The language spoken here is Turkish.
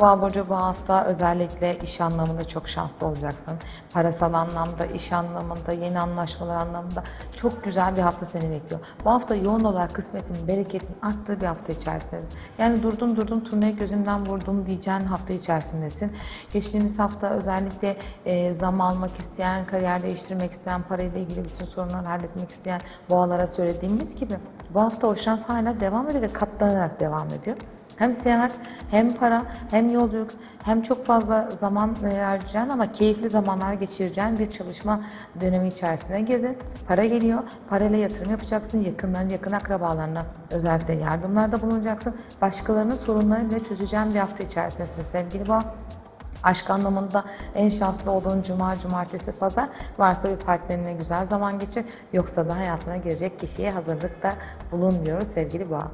Boğa burcu bu hafta özellikle iş anlamında çok şanslı olacaksın. Parasal anlamda, iş anlamında, yeni anlaşmalar anlamında çok güzel bir hafta seni bekliyor. Bu hafta yoğun olarak kısmetin, bereketin arttığı bir hafta içerisindesin. Yani durdum durdum turnayı gözümden vurdum diyeceğin hafta içerisindesin. Geçtiğimiz hafta özellikle e, zam almak isteyen, kariyer değiştirmek isteyen, parayla ilgili bütün sorunları halletmek isteyen boğalara söylediğimiz gibi bu hafta o şans hala devam ediyor ve katlanarak devam ediyor. Hem seyahat, hem para, hem yolculuk, hem çok fazla zaman e, harcayan ama keyifli zamanlar geçireceğin bir çalışma dönemi içerisine girdin. Para geliyor, parayla yatırım yapacaksın, yakınların, yakın akrabalarına özellikle yardımlarda bulunacaksın. Başkalarının sorunlarını bile çözeceğin bir hafta içerisindesin sevgili boğa. Aşk anlamında en şanslı olduğun cuma, cumartesi, pazar varsa bir partnerine güzel zaman geçir. Yoksa da hayatına girecek kişiye hazırlıkta bulun diyoruz sevgili boğa.